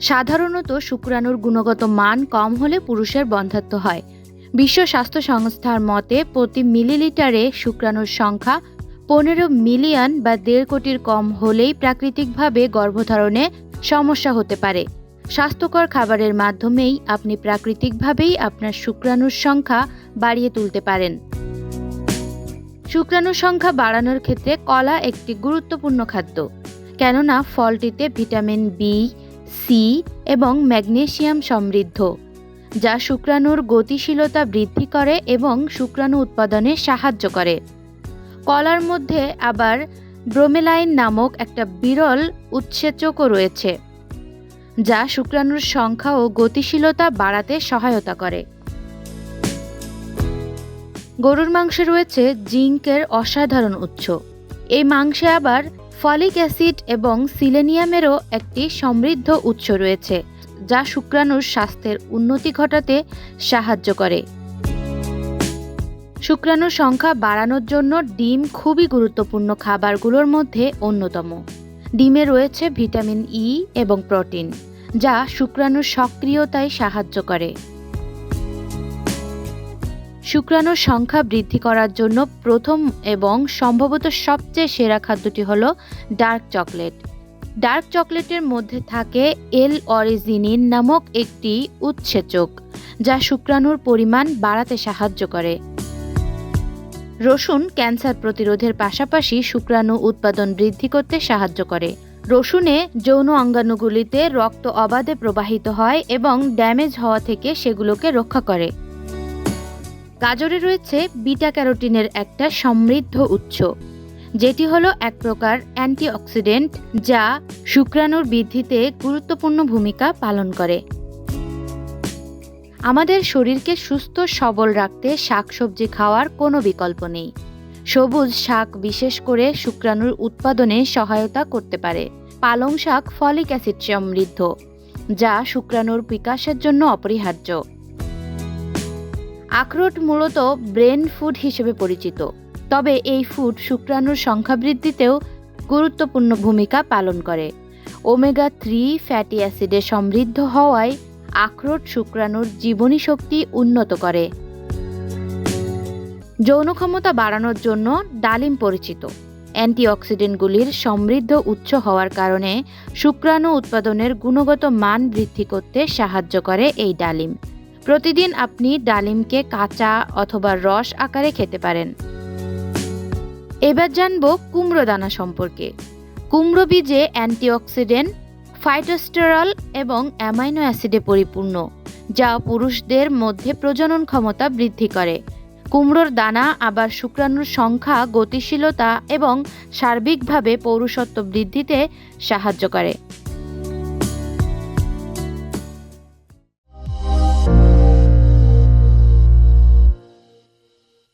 সাধারণত শুক্রাণুর গুণগত মান কম হলে পুরুষের বন্ধ্যাত্ব হয়। বিশ্ব স্বাস্থ্য সংস্থার মতে, প্রতি মিলিলিটারে শুক্রাণুর সংখ্যা পনেরো মিলিয়ন বা দেড় কোটির কম হলেই প্রাকৃতিকভাবে গর্ভধারণে সমস্যা হতে পারে। স্বাস্থ্যকর খাবারের মাধ্যমেই আপনি প্রাকৃতিকভাবেই আপনার শুক্রাণুর সংখ্যা বাড়িয়ে তুলতে পারেন। শুক্রাণুর সংখ্যা বাড়ানোর ক্ষেত্রে কলা একটি গুরুত্বপূর্ণ খাদ্য। কেননা ফলটিতে ভিটামিন বি সি এবং ম্যাগনেসিয়াম সমৃদ্ধ, যা শুক্রাণুর গতিশীলতা বৃদ্ধি করে এবং শুক্রাণু উৎপাদনে সাহায্য করে। কলার মধ্যে আবার ব্রোমেলাইন নামক একটা বিরল উৎসেচকও রয়েছে, যা শুক্রাণুর সংখ্যা ও গতিশীলতা বাড়াতে সহায়তা করে। গরুর মাংসে রয়েছে জিঙ্কের অসাধারণ উৎস। এই মাংসে আবার ফলিক অ্যাসিড এবং সিলেনিয়ামেরও একটি সমৃদ্ধ উৎস রয়েছে, যা শুক্রাণুর স্বাস্থ্যের উন্নতি ঘটাতে সাহায্য করে। শুক্রাণুর সংখ্যা বাড়ানোর জন্য ডিম খুবই গুরুত্বপূর্ণ খাবারগুলোর মধ্যে অন্যতম। ডিমে রয়েছে ভিটামিন ই এবং প্রোটিন, যা শুক্রাণুর সক্রিয়তায় সাহায্য করে। শুক্রাণুর সংখ্যা বৃদ্ধি করার জন্য প্রথম এবং সম্ভবত সবচেয়ে সেরা খাদ্যটি হল ডার্ক চকলেট। ডার্ক চকলেটের মধ্যে থাকে এল অরিজিনিন নামক একটি উৎসেচক, যা শুক্রাণুর পরিমাণ বাড়াতে সাহায্য করে। রসুন ক্যান্সার প্রতিরোধের পাশাপাশি শুক্রাণু উৎপাদন বৃদ্ধি করতে সাহায্য করে। রসুনে যৌন অঙ্গাণুগুলিতে রক্ত অবাধে প্রবাহিত হয় এবং ড্যামেজ হওয়া থেকে সেগুলোকে রক্ষা করে। গাজরে রয়েছে বিটা ক্যারোটিনের একটা সমৃদ্ধ উৎস, যেটি হলো এক প্রকার অ্যান্টিঅক্সিডেন্ট যা শুক্রাণুর বৃদ্ধিতে গুরুত্বপূর্ণ ভূমিকা পালন করে। আমাদের শরীরকে সুস্থ সবল রাখতে শাকসবজি খাওয়ার কোনো বিকল্প নেই। সবুজ শাক বিশেষ করে শুক্রাণুর উৎপাদনে সহায়তা করতে পারে। পালং শাক ফলিক অ্যাসিড সমৃদ্ধ, যা শুক্রাণুর বিকাশের জন্য অপরিহার্য। আখরোট মূলত ব্রেন ফুড হিসেবে পরিচিত। তবে এই ফুড শুক্রাণুর সংখ্যা বৃদ্ধিতেও গুরুত্বপূর্ণ ভূমিকা পালন করে। ওমেগা থ্রি ফ্যাটি অ্যাসিডে সমৃদ্ধ হওয়ায় আখরোট শুক্রাণুর জীবনী শক্তি উন্নত করে। যৌন ক্ষমতা বাড়ানোর জন্য ডালিম পরিচিত। অ্যান্টিঅক্সিডেন্টগুলির সমৃদ্ধ উৎস হওয়ার কারণে শুক্রাণু উৎপাদনের গুণগত মান বৃদ্ধি করতে সাহায্য করে এই ডালিম। প্রতিদিন আপনি ডালিমকে কাঁচা অথবা রস আকারে খেতে পারেন। এবার জানব কুমড়ো দানা সম্পর্কে। কুমড়ো বীজে অ্যান্টিঅক্সিডেন্ট, ফাইটোস্টেরল এবং অ্যামাইনো অ্যাসিডে পরিপূর্ণ, যা পুরুষদের মধ্যে প্রজনন ক্ষমতা বৃদ্ধি করে। কুমড়োর দানা আবার শুক্রাণুর সংখ্যা, গতিশীলতা এবং সার্বিকভাবে পৌরুষত্ব বৃদ্ধিতে সাহায্য করে।